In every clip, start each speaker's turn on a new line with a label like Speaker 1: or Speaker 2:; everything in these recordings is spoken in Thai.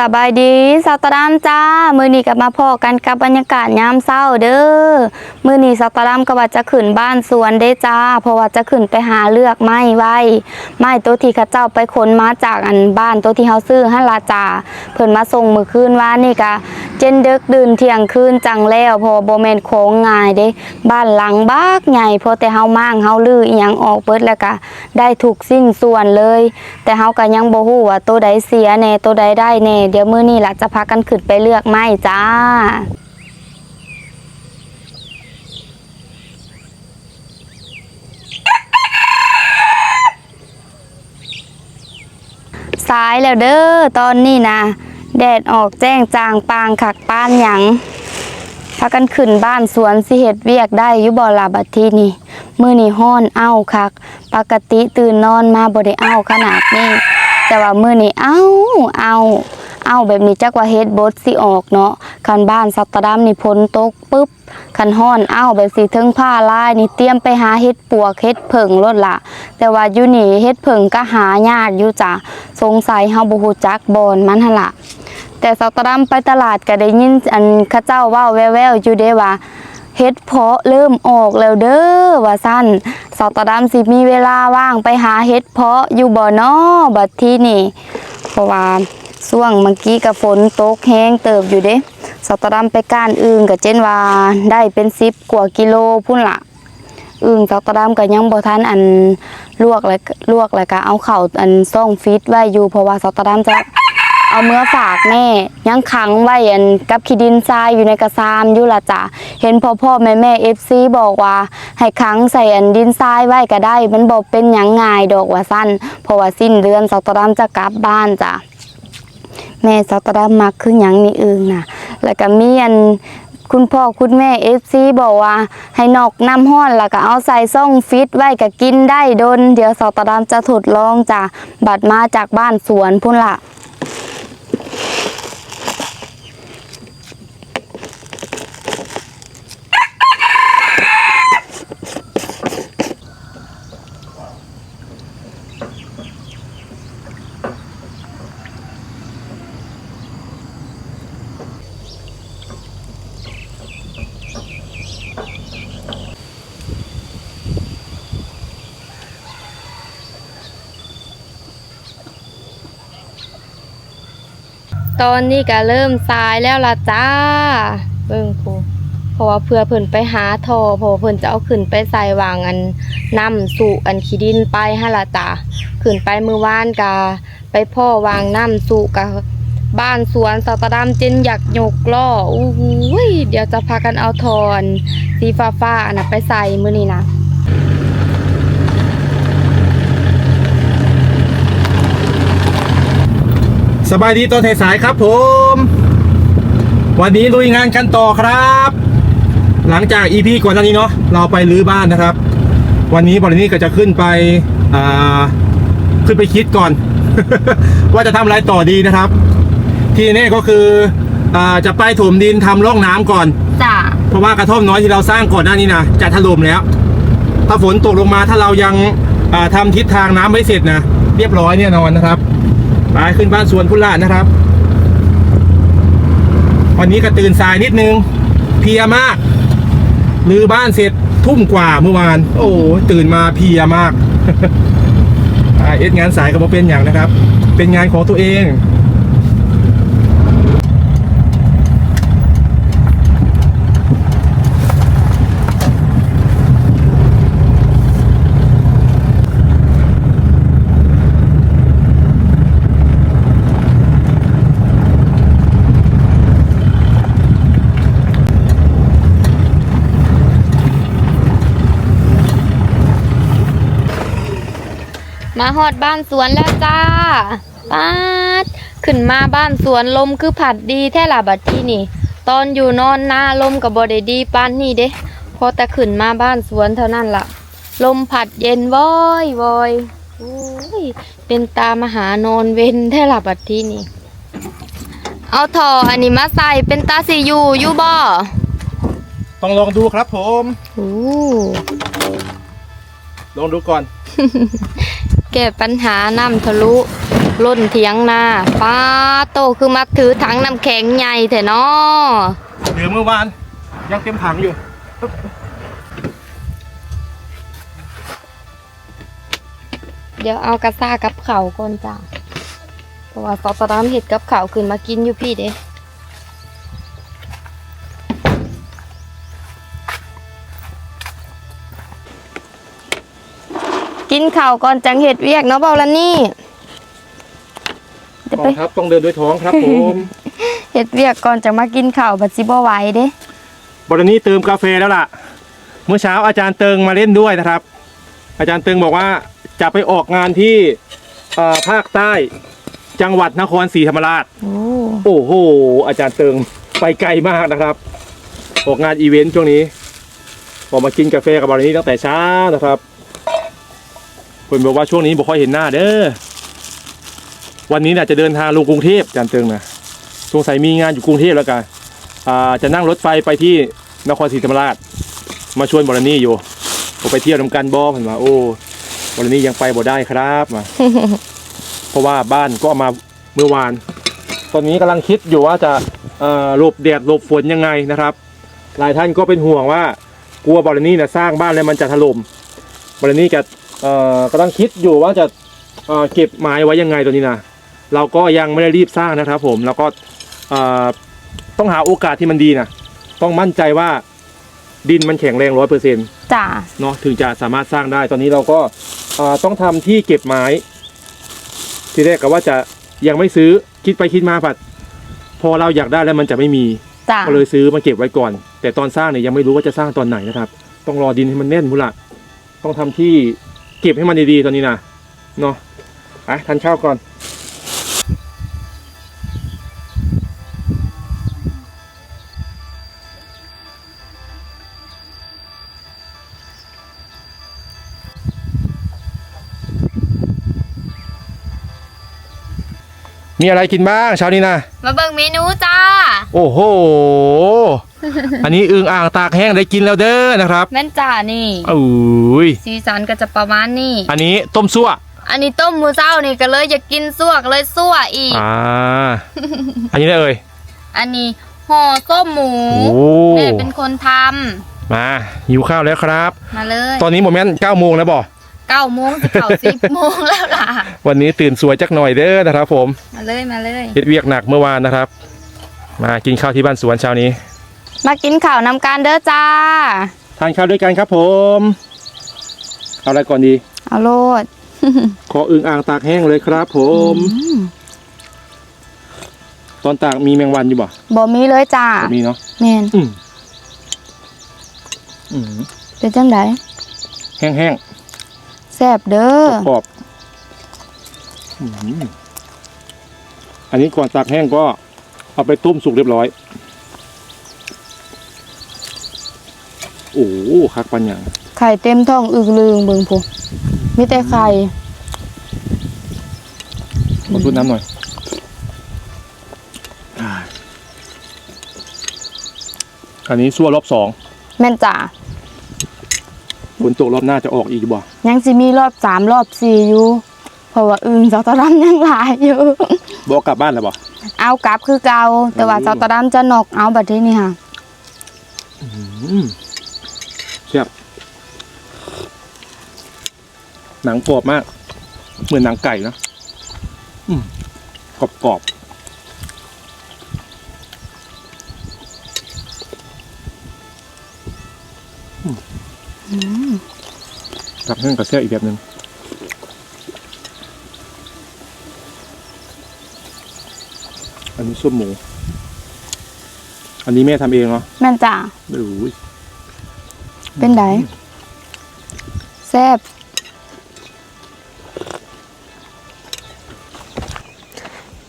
Speaker 1: สบายดีสาวตะดามจ้า มือนี้ก็มาพอกันกับบรรยากาศยามเศร้าเด้อ มือนี้สาวตะดามก็ว่าจะขึ้นบ้านสวนเด้จ้า เพราะว่าจะขึ้นไปหาเลือกไม้ไว้ไม้ตัวที่ข้าเจ้าไปขนมาจากอันบ้านตัวที่เฮาซื้อให้ลาจ้าเพิ่นมาส่งมือคืนว่านี่กะ เจนเดึกดื่นเที่ยงคืนจังแล้วพราะว่าบ่แม่นของง่ายเด้ บ้านหลังบักใหญ่พอแต่เฮามั่างเฮาลืออีหยังออกเบิดแล้วก็ได้ถูกสิ้นส่วนเลย แต่เฮาก็ยังบ่ฮู้ว่าตัวใดเสียแน่ตัวใดได้แน่เดี๋ยวมื้อนี้ล่ะจะพากันขึ้นไปเลือกไม้จ้าสายแล้วเด้อตอนนี้นะ แดดออกแจ้งจางปางขักป้านหยังพากันขึ้นบ้านสวนสิเฮ็ดเวียกได้ยู่บ่ล่ะบัดทีนี้มื้อนี้ฮ้อนเอ้าคัก ปกติตื่นนอนมาบ่ได้เอ้าขนาดนี้ แต่ว่ามือนี้เอ้าเอ้าเอ้าแบบนี้จักว่าเฮ็ดบดสิออกเนาะคันบ้านสัตว์ตะดำนี่ฝนตกปึ๊บคันฮ้อนเอ้าแบบสิถึงผ้าลายนี่เตรียมไปหาเฮ็ดปวกเฮ็ดเผิงรถละแต่ว่าอยู่นี่เฮ็ดเผิงก็หายากอยู่จ้ะสงสัยเฮาบ่ฮู้จักบอนมันหั่นล่ะ แต่สัตว์ตะดำไปตลาดก็ได้ยินอันข้าเจ้าว้าแววๆอยู่เด้ว่าเฮ็ดเพาะเริ่มออกแล้วเด้อว่าสั้นสาวตาดำสิมีเวลาว่างไปหาเฮ็ดเพาะอยู่บ่นอบัดที่นี่เพราะว่าช่วงเมื่อกี้กับฝนตกแห้งเติบอยู่เด้สาวตาดำไปก้านอึ่งกับเจนว่าได้เป็นสิบกว่ากิโลพุ่นละอึ่งสาวตาดำก็ยังบ่ทันอันลวกแล้วลวกแล้วก็เอาเข่าอันซ่องฟิตไว้อยู่เพราะว่าสาวตาดำจะ เอาเมื่อฝากแม่ ยังขังไว้อันกับขี้ดินทรายอยู่ในกระซามอยู่ละจ้ะเห็นพ่อพ่อแม่แม่เอฟซีบอกว่า ให้ขังใส่อันดินทรายไว้ก็ได้ มันบอกเป็นหยังง่ายดอกว่าสั้นเพราะว่าสิ้นเดือนสัตดามจะกลับบ้านจ้ะแม่สัตดามมักคือหยังนี่เองน่ะแล้วก็มีอันคุณพ่อคุณแม่เอฟซีบอกว่า ให้นอกน้ำห้อนแล้วก็เอาใส่ซ่องฟิตไว้ก็กินได้โดน เดี๋ยวสัตดามจะทดลองจ้ะบัดมาจากบ้านสวนพุ่นละ ตอนนี้ก็เริ่มสายแล้วล่ะจ้า เบิ่งพูเพราะว่าเพื่อเพิ่นไปหาทอเพราะว่าเพิ่นจะเอาขึ้นไปใส่วางอันน้ำสู่อันขี้ดินไปฮะล่ะจ้าขึ้นไปมือวานกะไปพ่อวางน้ำสู่กะบ้านสวนสตะดามเจนอยากยกล้ออู้หูยเดี๋ยวจะพากันเอาทอนสีฟ้าฟ้าๆน่ะไปใส่มือนี้นะ
Speaker 2: สบายดีตอนสายๆครับผม วันนี้ลุยงานกันต่อครับ หลังจาก EP ก่อนหน้านี้เนาะเราไปรื้อบ้านนะครับ วันนี้บรินี้ก็จะขึ้นไปอ่าขึ้นไปคิดก่อน ว่าจะทำอะไรต่อดีนะครับ ที่แน่ก็คืออ่าจะไปถมดินทำร่องน้ำก่อน
Speaker 1: จ้า
Speaker 2: เพราะว่ากระท่อมน้อยที่เราสร้างก่อนหน้านี้นะจะถล่มแล้ว ถ้าฝนตกลงมาถ้าเรายังอ่าทำทิศทางน้ำไม่เสร็จนะเรียบร้อยแน่นอนนะครับ ไปขึ้นบ้านสวนพุลานะครับ วันนี้กระตื่นสายนิดนึง เพียมากลือบ้านเสร็จทุ่มกว่าเมื่อวาน โอ้ตื่นมาเพียมากอ่าเอ็ดงานสายก็บ่เป็นอย่างนะครับ เป็นงานของตัวเอง
Speaker 1: มาฮอดบ้านสวนแล้วจ้าป้าดขึ้นมาบ้านสวนลมคือผัดดีแท้ล่ะบัดที่นี่ ตอนอยู่นอนหน้าลมกับบอดดีปานนี่เด้พอแต่ขึ้นมาบ้านสวนเท่านั้นล่ะ ลมผัดเย็นวอยวอยโอ้ยเป็นตามหานอนเว้นแท้ล่ะบัดที่นี่ เอาถออันนี้มาใส่เป็นตาสีอยู่อยู่บ่
Speaker 2: ต้องลองดูครับผม
Speaker 1: โอ้
Speaker 2: ลองดูก่อน
Speaker 1: แก้ปัญหาน้ำทะลุล่นเถียงนาป้าโตคือมักถือถังน้ำแข็งใหญ่แท้เนาะ
Speaker 2: เหลือเมื่อวานยังเต็มถังอยู่
Speaker 1: เดี๋ยวเอากระซ่ากับเขาวก่อนจ้ะเพราะว่าซอสตามเห็ดกับเขาวขึ้นมากินอยู่พี่เด้ นข้าวก่อนจังเห็ดเวียกเนาะเบาละนี่เดี๋ยว
Speaker 2: ก
Speaker 1: ไป
Speaker 2: องทัพต้องเดินด้วยท้องครับผม
Speaker 1: เห็ดเวียกก่อนจะมากินข้าวบัดสิบ่ไหวเด้
Speaker 2: บรินี้เติมกาแฟแล้วล่ะ เมื่อเช้าอาจารย์เติงมาเล่นด้วยนะครับ อาจารย์เติงบอกว่าจะไปออกงานที่เอ่อภาคใต้จังหวัดนครศรีธรรมราช
Speaker 1: โอ้
Speaker 2: โอ้โห อาจารย์เติงไปไกลมากนะครับ ออกงานอีเวนต์ช่วงนี้ออกมากินกาแฟกับบรินี้ตั้งแต่เช้านะครับ คนบอกว่าช่วงนี้บ่ค่อยเห็นหน้าเด้อวันนี้น่ะจะเดินทางลงกรุงเทพจารย์เติงนะสงสัยมีงานอยู่กรุงเทพแล้วกันอ่าจะนั่งรถไฟไปที่นครศรีธรรมราช มาชวนบรณีอยู่ผมไปเที่ยวน้ำกันบ่เห็นว่าโอ้บรณียังไปบ่ได้ครับมาเพราะว่าบ้านก็ามาเมื่อวาน ตอนนี้กำลังคิดอยู่ว่าจะหลบแดดหลบฝนยังไงนะครับ หลายท่านก็เป็นห่วงว่ากลัวบรณีเนี่ยสร้างบ้านแล้วมันจะถล่มบรณีจะ เอ่อกำลังคิดอยู่ว่าจะเอ่อเก็บไม้ไว้ยังไงตัวนี้นะเราก็ยังไม่ได้รีบสร้างนะครับ ผมแล้วก็เอ่อต้องหาโอกาสที่มันดีนะต้องมั่นใจว่าดินมันแข็งแรงร้อยเปอร์เซ็นต์
Speaker 1: จ้า
Speaker 2: เนาะถึงจะสามารถสร้างได้ตอนนี้เราก็เอ่อต้องทำที่เก็บไม้ ทีแรกก็ว่าจะยังไม่ซื้อคิดไปคิดมาผัด พอเราอยากได้แล้วมันจะไม่มี
Speaker 1: จ้า
Speaker 2: ก็เลยซื้อมาเก็บไว้ก่อน แต่ตอนสร้างเนี่ยยังไม่รู้ว่าจะสร้างตอนไหนนะครับ ต้องรอดินให้มันแน่นมุละต้องทำที่ เก็บให้มันดีๆตอนนี้นะเนาะไปทานข้าวก่อนมีอะไรกินบ้างเช้านี้นะ
Speaker 1: มาเบิ่งเมนูจ้า
Speaker 2: โอ้โห อันนี้อึงอ่างตากแห้งได้กินแล้วเด้อนะครับ
Speaker 1: แม่นจ้านี่
Speaker 2: อุ้ย
Speaker 1: สีสันก็จะประมาณนี้
Speaker 2: อันนี้ต้มซั่ว
Speaker 1: อันนี้ต้มมือเจ้านี่ก็เลยอยากกินซั่วก็เลยซั่วอีก
Speaker 2: อ่าอันนี้ได้เอ่ย
Speaker 1: อันนี้ห่อส้มหมู
Speaker 2: โอ้
Speaker 1: แม่เป็นคนท
Speaker 2: มาหิวข้าวแล้วครับำ
Speaker 1: มาเลย
Speaker 2: ตอนนี้โมเมนต์9โมงแล้วบ่
Speaker 1: เก้าโมงสิเก้าสิบโมงแล้วล่ะ
Speaker 2: วันนี้ตื่นสวยจักหน่อยเด้อนะครับผม
Speaker 1: มาเลยมาเลย
Speaker 2: เฮ็ดเวียกหนักเมื่อวานนะครับ มากินข้าวที่บ้านสวนเช้านี้
Speaker 1: มากินข้าวนำกันเด้อจ้า
Speaker 2: ทานข้าวด้วยกันครับผม เอาอะไรก่อนดี
Speaker 1: เอาโลด
Speaker 2: ขออึงอ่างตากแห้งเลยครับ ผม ตอนตากมีแมงวันอยู่บ่
Speaker 1: บ่มีเลยจ้า
Speaker 2: มีเนาะ
Speaker 1: แม่น
Speaker 2: อืมอืม
Speaker 1: เป็นจังได
Speaker 2: แห้ง
Speaker 1: แซ่บเด้อ
Speaker 2: ๆกรอบอืมอันนี้ก่อนตากแห้งก็เอาไปต้มสุกเรียบร้อย โอ้โหคักปันอย่าง
Speaker 1: ไข่เต็มท้องอึกลืงเบิ่งพุมีแต่ไข่
Speaker 2: ขอสูดน้ำหน่อยอ่าอันนี้ซั่วรอบสอง
Speaker 1: แม่นจ้า
Speaker 2: ฝนตกรอบหน้าจะออกอีกบ่
Speaker 1: ยังสิมีรอบสามรอบสี่อยู่เพราะว่าอึงเสาตะดำยังหลายอยู่
Speaker 2: บอกกลับบ้านแล้วบ่
Speaker 1: เอากลับคือเก่าแต่ว่า
Speaker 2: อืม
Speaker 1: เสาตะดำจะนอกเอาบัดนี้นี่ค่ะ
Speaker 2: อืมแซ่บหนังกรอบมาก เหมือนหนังไก่นะอืมกรอบกรอบอืมกับเพื่อนกับแซ่บอีกแบบหนึ่งอันนี้ส้มหมู อันนี้แม่ทำเองเหรอ
Speaker 1: แม่นจ้า
Speaker 2: โอ้ย
Speaker 1: เป็นไดแซ่บ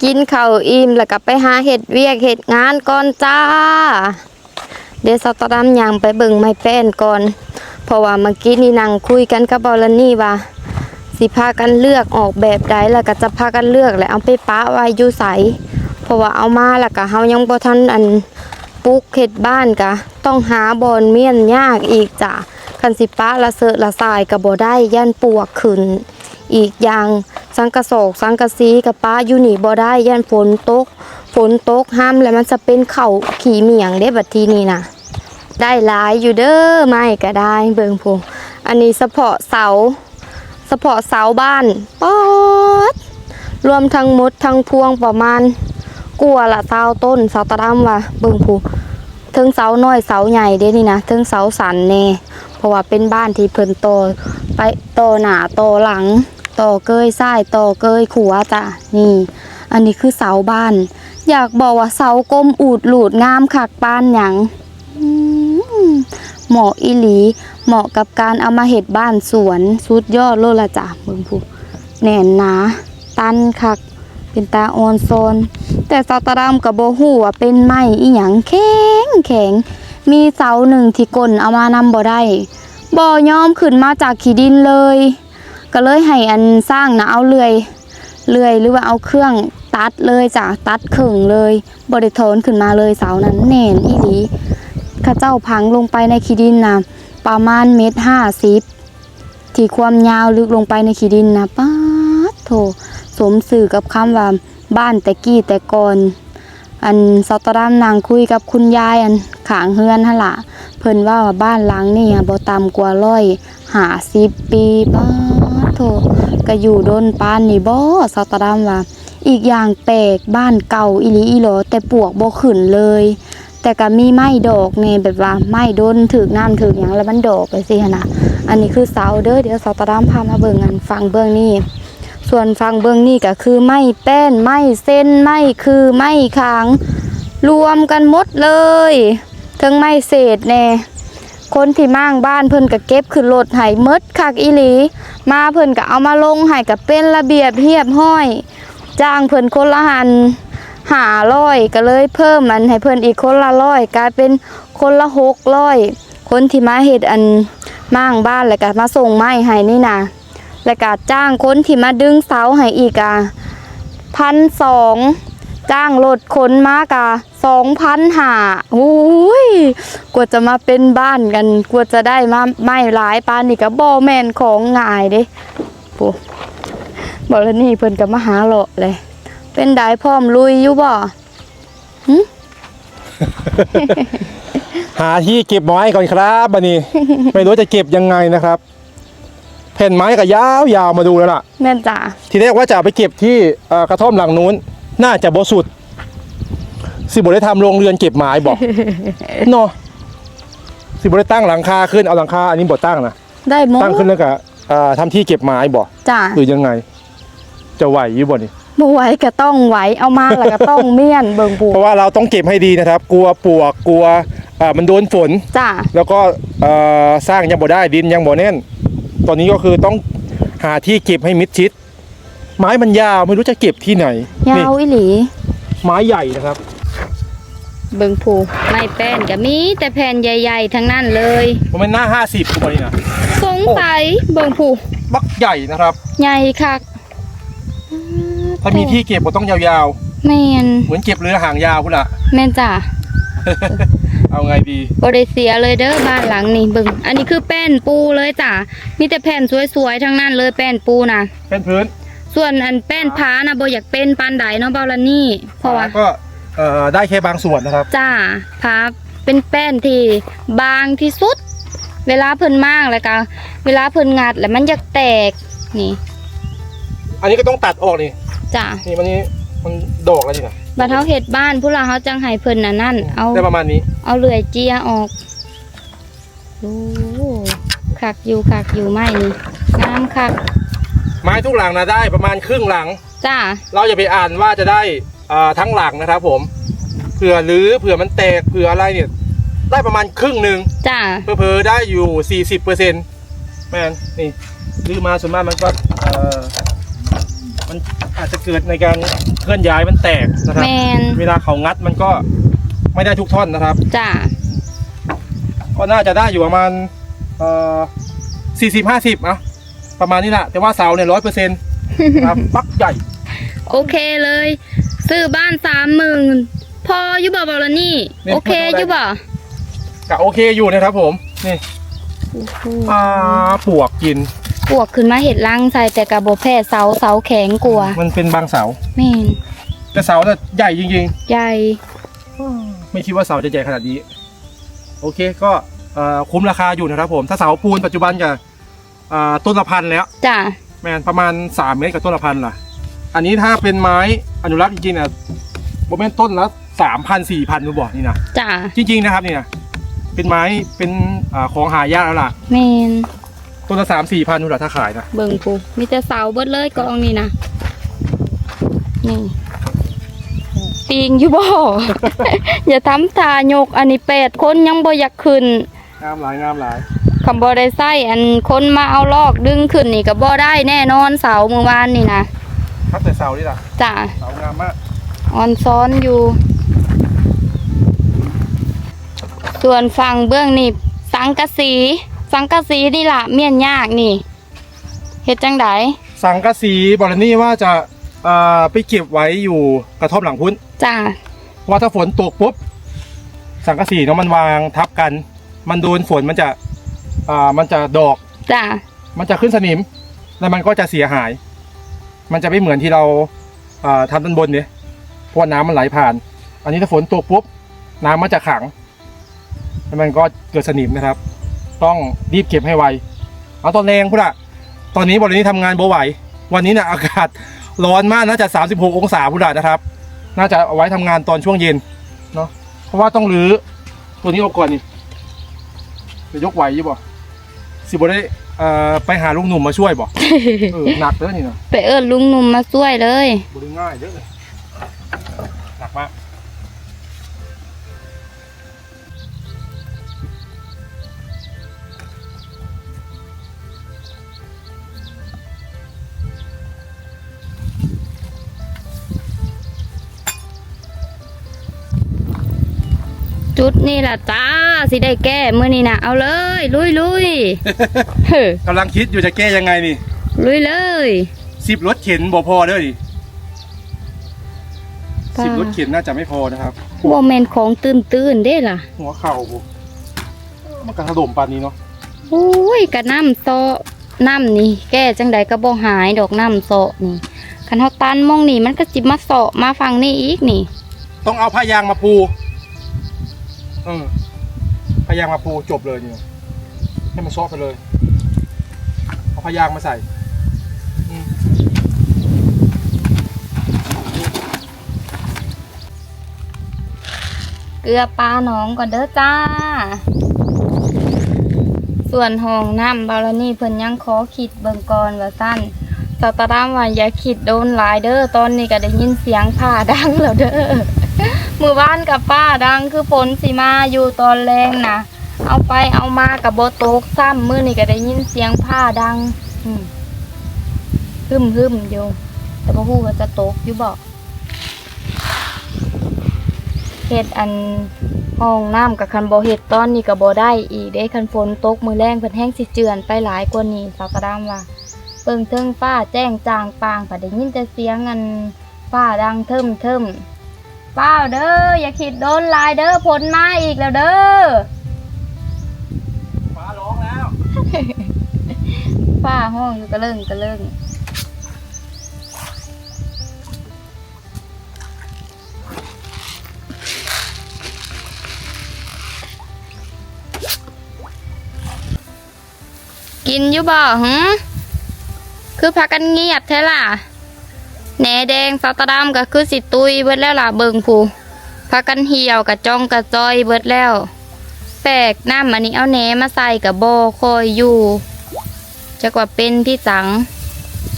Speaker 1: กินข้าวอิ่มแล้วก็ไปหาเห็ดเวียกเห็ดงานก่อนจ้า เดี๋ยวสตะดำยางไปเบิ่งไม้แป้นก่อน เพราะว่าเมื่อกี้นี่นั่งคุยกันกับบอลนี่ว่า สิพากันเลือกออกแบบใดแล้วก็จะพากันเลือกแล้วเอาไปป้าไว้อยู่ใสเพราะว่าเอามาแล้วก็เฮายังบ่ทันอันปลูกเฮ็ดบ้านกะ ต้องหาบอนเมียนยากอีกจ้ะคันสิป้าละเสอะละสายก็บ่ได้ย่านปวกขึ้น อีกอย่างสังกะโศกสังกะสีกับป้าอยู่นี่บ่ได้ย่านฝนตก ฝนตกห้ามแล้วมันจะเป็นเข่าขี่เมียงได้บัดทีนี้นะได้หลายอยู่เด้อไม่ก็ได้เบิงพูอันนี้เฉพาะเสาเฉพาะเสาบ้านป๊อดรวมทั้งมดทั้งพวงประมาณกลัวละเสาต้นเสาตะดำว่ะเบิงพู เทิงเสาน้อยเสาใหญ่เด้นี่นะเทิงเสาสันแน่เพราะว่าเป็นบ้านที่เพิ่นโตไปโตหนาโตหลังโตเกยซ้ายโตเกยขวาจ้ะนี่ อันนี้คือเสาบ้าน อยากบอกว่าเสากลมอูดหลูดงามคักปานหยังเหมาะอีหลี เหมาะกับการเอามาเห็ดบ้านสวนสุดยอดโลละจ้ะเบิ่งผู้แน่นหนา ตันคัก เป็นตาออนโซน แต่เสาตะดำกับโบหูว่าเป็นไม้อีหยังแข็งแข็งมีเสาหนึ่งที่ก้นเอามานำบ่ได้บ่ยอมขึ้นมาจากขี้ดินเลย ก็เลยให้อันสร้างนะเอาเลื่อยเลื่อยหรือว่าเอาเครื่องตัดเลยจ้ะตัดขึงเลยบริโทนขึ้นมาเลยเสานั้นแน่นอีหลีข้าเจ้าพังลงไปในขี้ดินนะประมาณเมตรห้าสิบที่ความยาวลึกลงไปในขี้ดินนะป้าดโถ สมสื่อกับคำว่าบ้านแต่กี้แต่ก่อนอันซอตรามนางคุยกับคุณยายอันขางเฮือนฮะละเพิ่นว่าบ้านหลังนี่บ่ต่ำกว่าร้อยหาสิบปีป้าโถก็อยู่โดนปานนี่บ่สาวตะดำว่า อีกอย่างแปลกบ้านเก่าอีหลีอีหลอแต่ปวกบ่ขึ้นเลย แต่ก็มีไม้ดอกไงแบบว่าไม้โดนถึกน้ำถึกหยังแล้วมันดอกไปสิหนะอันนี้คือเสาเด้อเดี๋ยวสาวตะดำพามาเบิ่งกันฟังเบื้องนี้ ส่วนฟังเบื้องนี้ก็คือไม้แป้นไม้เส้นไม้คือไม้ขาง รวมกันหมดเลยทั้งไม้เศษแน่คนที่มั่งบ้านเพิ่นก็เก็บขึ้นรถให้มดคักอีหลี มาเพิ่นก็เอามาลงให้กับเป็นระเบียบเรียบห้อย จ้างเพิ่นคนละหันหาร้อยก็เลยเพิ่มมันให้เพิ่นอีกคนละร้อยกลายเป็นคนละหกร้อยคนที่มาเฮ็ดอันมั่งบ้านแล้วก็มาส่งไม้ให้นี่นะ แล้วก็จ้างคนที่มาดึงเสาให้อีกอะพันสองจ้างรถขนมากะสองพันหาอุ้ยกว่าจะมาเป็นบ้านกัน กว่าจะได้มาไม่หลายปานนี่ก็บ่แม่นของง่ายเด้ปูบอกแล้วนี่เพิ่นก็มาหาเลาะเลย เป็นได้พร้อมลุยอยู่บ่
Speaker 2: หาที่เก็บไม้ก่อนครับบันนี้ ไม่รู้จะเก็บยังไงนะครับ แผ่นไม้ก็ยาวๆมาดูแล้วล่ะ
Speaker 1: แม่นจ้ะ
Speaker 2: ทีแรกว่าจะเอาไปเก็บที่เอ่อกระท่อมหลังนู้น น่าจะบ่สุด สิบ่ได้ทำโรงเรือนเก็บไม้บอก เนาะสิบ่ได้ตั้งหลังคาขึ้นเอาหลังคาอันนี้บ่ตั้งนะ
Speaker 1: ได้หมด
Speaker 2: ตั้งขึ้นแล้วก็เอ่อทำที่เก็บไม้บอก
Speaker 1: จ้ะ
Speaker 2: หรือยังไง จะไหวอยู่บ่นี่
Speaker 1: บ่ไหวก็ต้องไหวเอามาแล้วก็ต้องเมียนเบิ่งปู
Speaker 2: เพราะว่าเราต้องเก็บให้ดีนะครับ กลัวปลวกกลัวอ่ามันโดนฝน
Speaker 1: จ้ะ
Speaker 2: แล้วก็เอ่อสร้างยังบ่ได้ดินยังบ่แน่น ตอนนี้ก็คือต้องหาที่เก็บให้มิดชิด ไม้มันยาวไม่รู้จะเก็บที่ไหน
Speaker 1: ยา
Speaker 2: นี่
Speaker 1: วอีหลี
Speaker 2: ไม้ใหญ่นะครับ
Speaker 1: เบิ่งปูไม่แป้นก็มีแต่แผ่นใหญ่ ๆ ทั้งนั้นเลย
Speaker 2: ผมเป็นหน้า50ผมนี่นะ
Speaker 1: สงสัยเบิ่งปู
Speaker 2: บักใหญ่นะครับ
Speaker 1: ใหญ่คัก
Speaker 2: ถ้ามีที่เก็บก็ต้องยาว
Speaker 1: แม่น
Speaker 2: ๆเหมือนเก็บเรือหางยาวพุ่นละ
Speaker 1: แม่นจ้ะ
Speaker 2: เอาไงดี
Speaker 1: บริเสียเลยเด้อบ้านหลังนี่เบิ่งอันนี้คือแป้นปูเลยจ้ะมีแต่แผ่นสวยๆทั้งนั้นเลยแป้นปูนะ
Speaker 2: เป็นพื้น
Speaker 1: ส่วนอันแป้นพ้านะบ่อยากเป็นปานใดเนาะเบาละนี่เพราะว่า
Speaker 2: ก็เอ่อได้แค่บางส่วนนะครับ
Speaker 1: จ้าพ้าเป็นแป้นที่บางที่สุด เวลาเพิ่นมากแล้วก็เวลาเพิ่นงัดแล้วมันอยากแตกนี่
Speaker 2: อันนี้ก็ต้องตัดออกนี่
Speaker 1: จ้ะ
Speaker 2: นี่มันนี่ มันดอกอะไรนี่นะ
Speaker 1: บัดเฮาเฮ็ดบ้านผู้ลาเฮาจังให้เพิ่นน่ะนั่น เอา
Speaker 2: ได้ประมาณนี้
Speaker 1: เอาเลื่อยเจียออกโอ้คักอยู่คักอยู่ไม้นี่งามคัก
Speaker 2: ไม้ทุกหลังนะได้ประมาณครึ่งหลัง
Speaker 1: จ้า
Speaker 2: เราอย่าไปอ่านว่าจะได้อ่าทั้งหลังนะครับผมเผื่อหรือเผื่อมันแตกเผื่ออะไรเนี่ย ได้ประมาณครึ่งหนึ่ง
Speaker 1: จ้า
Speaker 2: เพอๆได้อยู่ 40เปอร์เซ็นต์แมนนี่ซื้อมาส่วนมากมันก็เอ่อมันอาจจะเกิดในการ เคลื่อนย้ายมันแตกนะครับ
Speaker 1: แมน
Speaker 2: เวลาเขางัดมันก็ไม่ได้ทุกท่อนนะครับ
Speaker 1: จ้า
Speaker 2: ก็น่าจะได้อยู่ประมาณเอ่อสี่สิบห้าสิบอะประมาณนี้แหละแต่ว่าเสาเนี่ยร้อยเปอร์เซ็นต์ครับปักใหญ่
Speaker 1: โอเคเลยซื้อบ้านสามหมื่นพออยู่บ่บอลนี่โอเคอยู่บ่
Speaker 2: กะโอเคอยู่นะครับผมนี่ปลาปวกกิน
Speaker 1: ปวกขึ้นมาเห็ดลังใส่แต่กระโบแพ้เสาเสาแข็งกลัวา
Speaker 2: มันเป็นบางเสา
Speaker 1: แม่น
Speaker 2: แต่เสาเนี่ยใหญ่จริง
Speaker 1: ใหญ่
Speaker 2: ๆ ไม่คิดว่าเสาจะใหญ่ขนาดนี้ โอเคก็เอ่อคุ้มราคาอยู่นะครับผม ถ้าเสาปูนปัจจุบันกับอ่าต้นละพันแล้ว
Speaker 1: จ้ะ
Speaker 2: แมนประมาณ 3 เมตรกับต้นละพันล่ะ อันนี้ถ้าเป็นไม้อนุรักษ์จริงๆเนี่ยโมเมนต้นละสามพันสี่พันนูบอกนี่นะ
Speaker 1: จ้ะ
Speaker 2: จริงๆนะครับนี่นะเป็นไม้เป็นอาของหายากแล้วล่ะ
Speaker 1: แม่น
Speaker 2: ต้นละสามสี่พันนูล่ะถ้าขายนะ
Speaker 1: เบิ่งปูมีแต่เสาเบิดเลยกองนี่นะนี่ปีงอยู่บ่ อย่าทำตายกอันนี้แปดคนยังบ่อยากขึ้น
Speaker 2: งามหลายงามหลาย
Speaker 1: คำบ่ได้ใส่อันคนมาเอาลอกดึงขึ้นนี่ก็บ่ได้แน่นอนเสาเมื่อวานนี่นะครับ
Speaker 2: แต่เสานี่ล่ะ
Speaker 1: จ้ะ
Speaker 2: เสางามมาก
Speaker 1: ออนซ้อนอยู่ ส่วนฝั่งเบื้องนี่สังกะสี สังกะสีนี่ล่ะเมียนยากนี่เฮ็ดจังได
Speaker 2: สังกะสีบอลนี่ว่าจะอ่าไปเก็บไว้อยู่กระท่อมหลังพุ้น
Speaker 1: จ้ะ
Speaker 2: เพราะว่าถ้าฝนตกปุ๊บสังกะสีเนาะมันวางทับกัน มันโดนฝนมันจะอ่ามันจะดอก
Speaker 1: จ้ะ
Speaker 2: มันจะขึ้นสนิม แล้วมันก็จะเสียหาย มันจะไม่เหมือนที่เราอ่าทำด้านบนเนี่ยเพราะว่าน้ำมันไหลผ่าน อันนี้ถ้าฝนตกปุ๊บน้ำมันจะขัง แล้วมันก็เกิดสนิมนะครับ ต้องรีบเก็บให้ไว เอาตอนแรงพุทธะตอนนี้บรินี้ทำงานบ่ไหว วันนี้เนี่ยอากาศร้อนมากน่าจะ 36 องศาพุทธะนะครับ น่าจะเอาไว้ทำงานตอนช่วงเย็นเนาะเพราะว่าต้องรื้อตัวนี้ออกก่อนนี่จะยกไหวอยี่บ่สิบ่ได้เอ่อไปหาลุงหนุ่มมาช่วยบ่เออหนักเด้อนี่เนาะ
Speaker 1: ไปเอิ้นลุงหนุ่มมาช่วยเลย
Speaker 2: บ่ได้ง่ายเด้อหนักมาก
Speaker 1: จุดนี่ล่ะจ้าสิได้แก้มื้อนี้นะเอาเลย ลุยลุยเฮ้อกำ
Speaker 2: ลังคิดอยู่จะแก้ยังไงนี่
Speaker 1: ลุยเลย
Speaker 2: สิบรถเข็นบ่พอเด้อนี่
Speaker 1: ป้า
Speaker 2: สิบรถเข็นน่าจะไม่พอนะครับ
Speaker 1: บ่แม่นของตื้นๆเด้ล่ะ
Speaker 2: หัวเข่าบ่มันกระถล่มปานนี้เนาะ
Speaker 1: โอ้ยกะน้ำโซะน้ำนี่ แก้จังใดก็บ่หายดอกน้ำโซะนี่คันเฮาตันมองนี่มันก็จิมาโซะมาฟังนี่อีกนี่
Speaker 2: ต้องเอาผ้ายางมาปู เออผ้ายางมาปูจบเลยเนี่ยให้มันซอกไปเลย เอาผ้ายางมาใส่
Speaker 1: เกลือปลาหนองก่อนเด้อจ้า ส่วนห้องน้ำบาลนี่เพิ่นยังขอขิดเบิงก่อนว่าสั้นสตารามว่าอย่าขิดโดนหลายเด้อตอนนี้ก็ได้ยินเสียงผ้าดังแล้วเด้อ มือบ้านกับป้าดังคือฝนสิมาอยู่ตอนแรงนะเอาไปเอามากับโบตกซ้ำมือนี่ก็ได้ยินเสียงผ้าดังอืมหึมหึมอยู่ แต่พ่ฮู้ว่าจะตกอยู่บอกเฮ็ดอันห้องน้ำกับคันโบเฮ็ดตอนนี้ก็บ่ได้อีกเด้คันฝนตกมือแรงเพิ่นแห้งสิเจือนไปหลายกว่านี้สาวกระดามว่าเปิงเทิงฟ้าแจ้งจางปางก็ได้ยินแต่เสียงอันฟ้าดังเทิมเทิม เป้าเด้ออย่าคิดโดนหลายเด้อฝนมาอีกแล้วเด้อ
Speaker 2: ฟ้าร้องแล้ว
Speaker 1: ฟ้าห้องอยู่กระเลิงกระเลิงกินอยู่บ่หึคือพากันเงียบแท้ล่ะ แหนแดงสตาร์ดามก็คือสิตุยเบิดแล้วล่ะเบิงผูพากันเหี่ยวกับจ้องกับจอยเบิดแล้ว แปลกน้ำอันนี้เอาแหนมาใส่กับโบคอยอยู่จะกว่าเป็นพี่สัง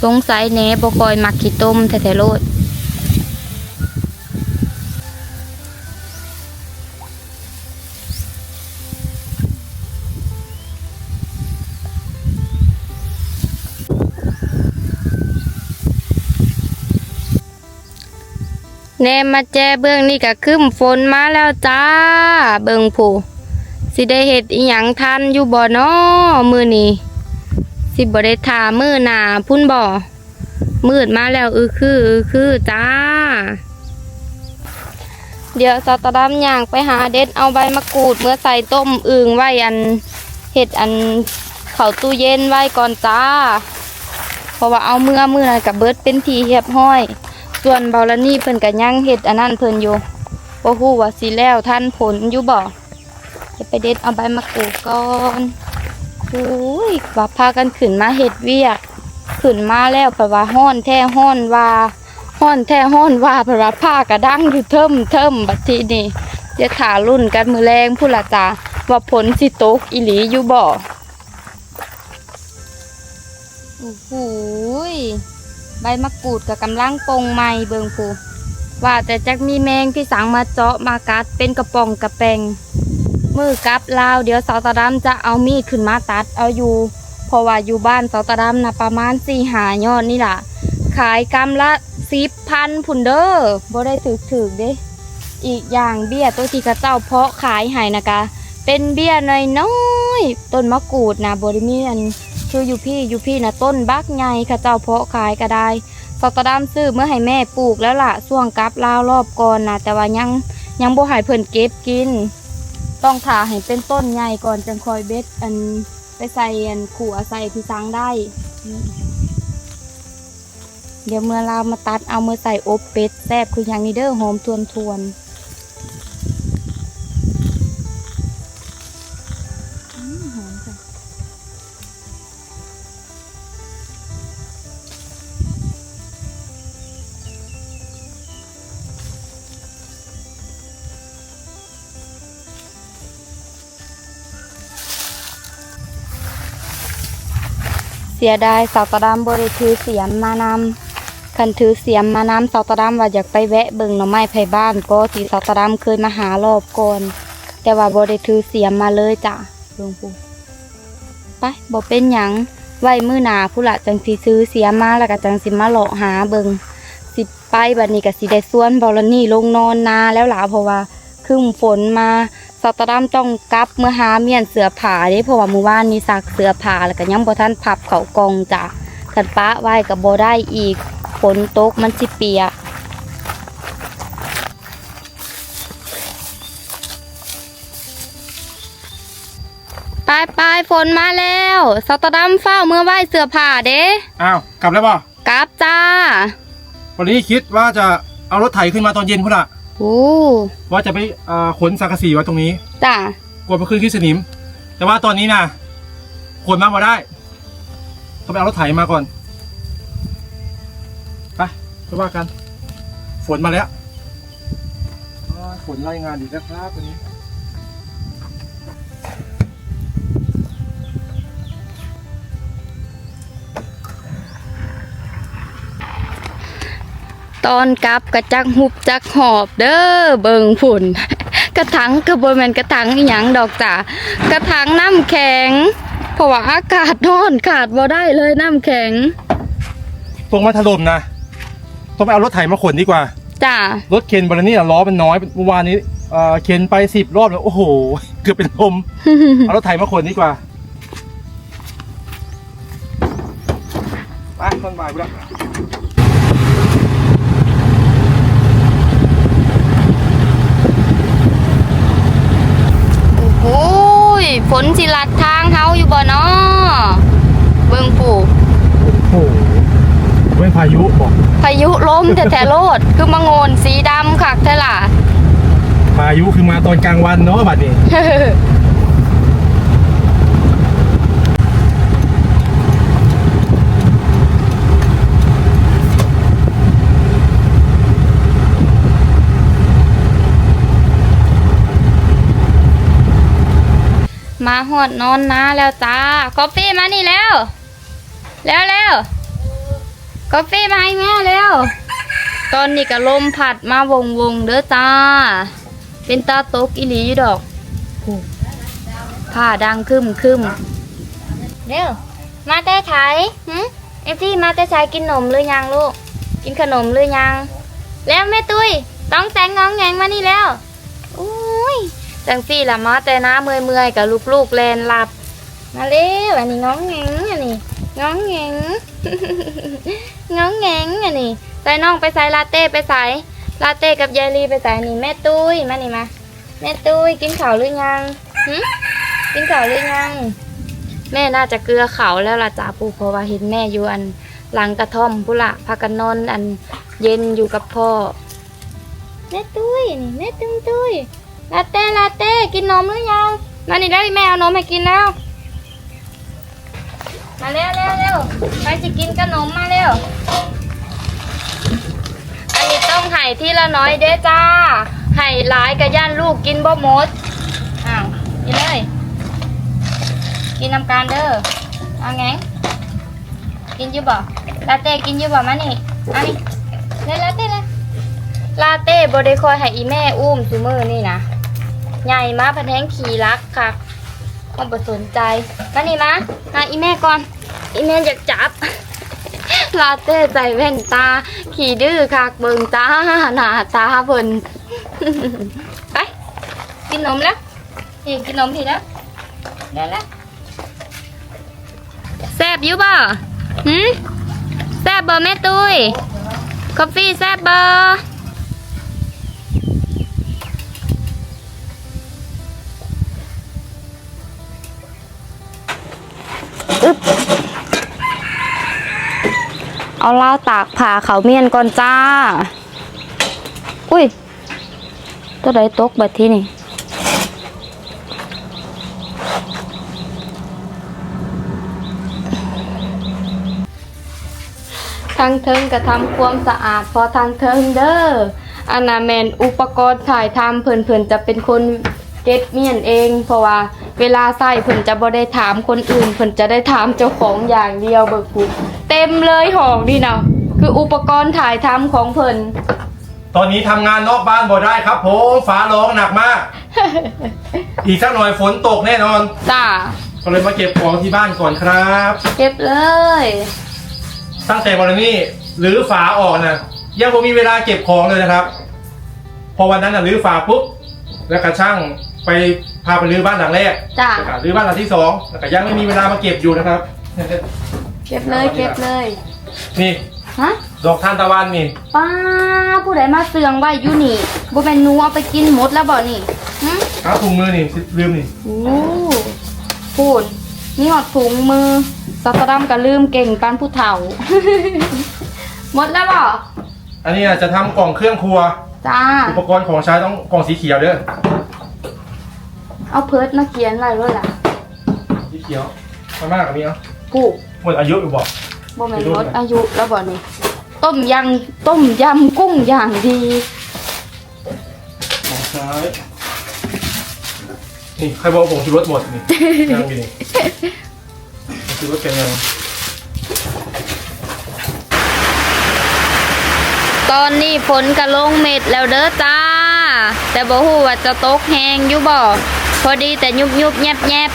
Speaker 1: สงสัยแหนบคอยมักขี้ต้มแท้ๆโลด แนมมาแจเบื้องนี่ก็คืมฝนมาแล้วจ้า เบิงผูสิได้เฮ็ดอีหยังทันอยู่บ่น้อมือนี้สิบ่ได้ทามือหนาพุ่นบ่มืดมาแล้วอือคืออือคือจ้า เดี๋ยวสตร์ดำย่างไปหาเด็ดเอาใบมะกรูดเมื่อใส่ต้มอึ่งไว้อันเห็ดอันเข้าตู้เย็นไว้ก่อนจ้า เพราะว่าเอาเมื่อมือนกับเบิดเป็นทีเรียบห้อย ส่วนเบาละนี่เพิ่นก็ยังเฮ็ดอันนั้นเพิ่นอยู่บ่ฮู้ว่าสิแล้วท่านผลอยู่บ่จะไปเด็ดเอาใบมะกรูดก่อนโอ้ยว่าพากันขึ้นมาเฮ็ดเวียกขึ้นมาแล้วเพราะว่าฮ้อนแท้ฮ้อนว่าฮ้อนแท้ฮ้อนว่าเพราะว่าผ้ากระดังอยู่เทิมเทิมบัดทีนี้จะถารุ่นกันมือแรงผู้ละจาว่าผลสิตกอีหลีอยู่บ่โอ้โห ใบมะกรูดกับกำลังปงใหม่เบิงผูว่าแต่จักมีแมงที่สังมาเจาะมากัดเป็นกระป๋องกระแปงมือกับลาวเดี๋ยวสาวตาดำจะเอามีดขึ้นมาตัดเอาอยู่เพราะว่าอยู่บ้านสาวตาดำนะประมาณสี่หายอดนี่ล่ะ ขายกำละสิบพันพุนเดอร์บ่ได้ถือถือๆเด้ อีกอย่างเบี้ยตัวที่กระเจ้าเพาะขายให้นะคะเป็นเบี้ยน้อยๆต้นมะกรูดนะบริมีอัน คืออยู่พี่อยู่พี่นะต้นบักไงข้าเจ้าเพาะขายก็ได้สตอดามซื้อเมื่อให้แม่ปลูกแล้วล่ะช่วงกับลาวรอบก่อนนะแต่ว่ายังยังบ่ให้เพิ่นเก็บกิน ต้องถ่าให้เป็นต้นใหญ่ก่อนจังคอยเบ็ดอันไปใส่อันขัวใส่พี่สังได้ เดี๋ยวเมื่อเรามาตัดเอามือใส่อบเป็ดแซ่บคืออย่างนี้เด้อหอมทวนทวน สียดายสาวตะดำบริถือเสียมมานำคันถือเสียมมานำสาวตะดำว่าอยากไปแวะเบิ่งหน่อไม้ไผ่บ้านก็ที่สาวตะดำเคยมาหารอบก่อนแต่ว่าบริถือเสียมมาเลยจ้ะหลวงปู่ไปบ่เป็นหยังไว้มือหนาผู้ละจังสิซื้อเสียมมาแล้วก็จังสิมาเลาะหาเบิ่งสิไปบัดนี้ก็สิได้ส่วนบอลนี่ลงนอนนาแล้วหล่ะเพราะว่าครึ้มฝนมา สตอดัมต้องกลับเมื่อหาเมียนเสือผาเด้เพราะว่ามื้อวานนี้ซักเสือผาแล้วก็ยังบ่ทันพับเขากองจ้ะคันป้าไว้ก็บ่ได้อีกฝนตกมันสิเปียกไปไปฝนมาแล้วสตอดัมเฝ้าเมื่อไหว้เสือผาเด้
Speaker 2: อ้าวกลับแล้วป่ะ
Speaker 1: กลับจ้า
Speaker 2: วันนี้คิดว่าจะเอารถไถขึ้นมาตอนเย็นพุ่นละ
Speaker 1: โอ้
Speaker 2: ว่าจะไปเอ่อขนสังกะสีไว้ตรงนี้
Speaker 1: จ้าก
Speaker 2: ลัวไปขึ้นที่สนิม แต่ว่าตอนนี้นะขนมาบ่ได้ต้องไปเอารถไถมาก่อนไปไปว่ากัน ฝนมาแล้วอ่าฝนรายงานอีกแล้วครับวันนี้
Speaker 1: ตอนกลับกระจักหุบจักหอบเด้อเบิงผุ่นกระถังกระบแมนกระถังอีหยังดอกจ้ะกระถังน้ำแข็งเพราะว่าอากาศร้อนขาดบ่ได้เลยน้ำแข็ง
Speaker 2: ตรงมาถล่มนะต้องไปเอารถไถมาขนดีกว่า
Speaker 1: จ้ะ
Speaker 2: รถเคนบรนี่ล้อมันน้อยเมื่อวานนี้เอ่อเคนไปสิบรอบแล้วโอ้โห เกือบเป็นลมเอารถไถมาขนดีกว่าไปต้นบ่ายไปแล้ว
Speaker 1: โอ้โห ยฝนสิลัดทางเฮาอยู่บ่เนาะเบิ่งปู่
Speaker 2: โอ้โหเป็นพายุบอก
Speaker 1: พายุลมแต่แต่โลด คือมะโงนสีดำคักแท้ล่ะ
Speaker 2: พายุคือมาตอนกลางวันเนาะบัดนี้
Speaker 1: มาหอดนอนนะแล้วจ้า กาแฟมานี่แล้ว แล้วแล้วกาแฟมาให้แม่แล้ว ตอนนี้ก็ลมผัดมาวงวงเด้อจ้า เป็นตาตกอีหลีอยู่ดอกผ้าดังคึมคึมเร็วมาแต่ไทยหืเอฟซี่มาแต่ไทยกินขนมหรือยังลูก กินขนมหรือยัง แล้วแม่ตุ้ย ต้องแต่งงองแงงมานี่แล้วอุ้ย จังสี่ละมาแต่น้าเมื่อยเมื่อยกับลูกๆแลนหลับ มาเร็วอันนี้ง้องแงงอันนี้ง้องแงงง้องแงงอันนี้ใส่น้องไปใส่ลาเต้ไปใส่ลาเต้กับยายลีไปใส่นี่แม่ตุ้ยมานี่มาแม่ตุ้ยกินข้าวหรือยังหึกินข้าวหรือยัง แม่น่าจะเกลือเขาแล้วล่ะจ้าปูเพราะว่าเห็นแม่อยู่อันหลังกระท่อมพุละพากันนอนอันเย็นอยู่กับพ่อแม่ตุ้ยนี่แม่ตุ้ยตุ้ย ลาเต้ลาเต้กินนมหรือยังมานี่ได้แม่เอานมให้กินแล้ว มาเร็วเร็วเร็วไปจะกินขนมมาเร็ว อันนี้ต้องไห่ที่ละน้อยเด้จ้า ไห่หลายกับย่านลูกกินบ่หมดอ้าวกินเลย กินน้ำการเด้อเอาไงกินยูบ่ลาเต้กินยูบ่มานี่อันนี้เลยลาเต้เลยลาเต้บได้คอยให้อีแม่อุ้มซูมือนี่นะ ใหญ่มาพันแทงขี่รักค่ะก็บ่สนใจมานี่มามาอีแม่ก่อน อีแม่อยากจับ ลาเต้ใส่แว่นตา ขี่ดื้อคักเบิงตาหน้าตาเพิ่นไป กินนมแล้วนี่กินนมทีแล้วได้แล้วแซบอยู่บ่หืมแซบบ่แม่ตุ้ยกาแฟแซบบ่ เอาเล้าวตากผ่าเขาเมียนก่อนจ้า อุ้ย ตัวใดตกบัดที่นี่ทางเทิงกระทำความสะอาดพอทางเทิงเด้ออันนาแมนอุปกรณ์ถ่ายทำเพิ่อนเพิ่นจะเป็นคนเก็บเมียนเอง เพราะว่าเวลาใส่เพิ่อนจะบ่ได้ถามคนอื่นเพิ่อนจะได้ถามเจ้าของอย่างเดียวเบิกปุ๊เต็ มเลยห้องนี่นะคืออุปกรณ์ถ่ายทำของเพิ่น
Speaker 2: ตอนนี้ทำงานนอกบ้านบ่ได้ครับผมฟ้าร้องหนักมาก อีกสักหน่อยฝนตกแน่นอน
Speaker 1: จ้า
Speaker 2: ก็เลยมาเก็บของที่บ้านก่อนครับ
Speaker 1: เก็บเลย
Speaker 2: ตั้งแต่วันนี้หรือฝาออกนะยังผมมีเวลาเก็บของเลยนะครับ พอวันนั้นนะรื้อฝาปุ๊บแล้วกระช่างไปพาไปรื้อบ้านหลังแรก
Speaker 1: จ้า
Speaker 2: แล้วก็รื้อบ้านหลังที่สองแล้วก็ยังไม่มีเวลามาเก็บอยู่นะครับ
Speaker 1: เก็บเลยเก็บเลย
Speaker 2: นี่
Speaker 1: ฮะ
Speaker 2: ดอกทานตะวันนี่
Speaker 1: ป้าผู้ใดมาเสืองไว้อยู่นี่บ่แม่นหนูเอาไปกินหมดแล้วบ่นี่หึ
Speaker 2: เอาถุงมือนี่ลืมนี่
Speaker 1: โอ้พูดนี่หอดถุงมือสัตว์ดำก็ลืมเก่งปานผู้เฒ่า หมดแล้วบ่
Speaker 2: อันนี้น่ะจะทำกล่องเครื่องครัว
Speaker 1: จ้า
Speaker 2: อุปกรณ์ของใช้ต้องกล่องสีเขียวเด้อ
Speaker 1: เอาเพิร์ดมาเขียนไว้ด้วยล่ะ
Speaker 2: สีเขียวมามากกว่านี้เนาะ
Speaker 1: กู
Speaker 2: หมดอายุอยู่บอก
Speaker 1: บ่แม่นลดอายุแล้วบ่นี่ต้มยำต้มยำกุ้งอย่างดี
Speaker 2: ของใช้นี่ใครบอกผมคือรถหมดนี่ยังอยู่นี่ผมคือรถเป็นยัง
Speaker 1: ตอนนี้ฝนก็ลงเม็ดแล้วเด้อจ้า แต่บ่ฮู้ว่าจะตกแฮงอยู่บ่พอดีแต่ยุบยุบแยบแยบ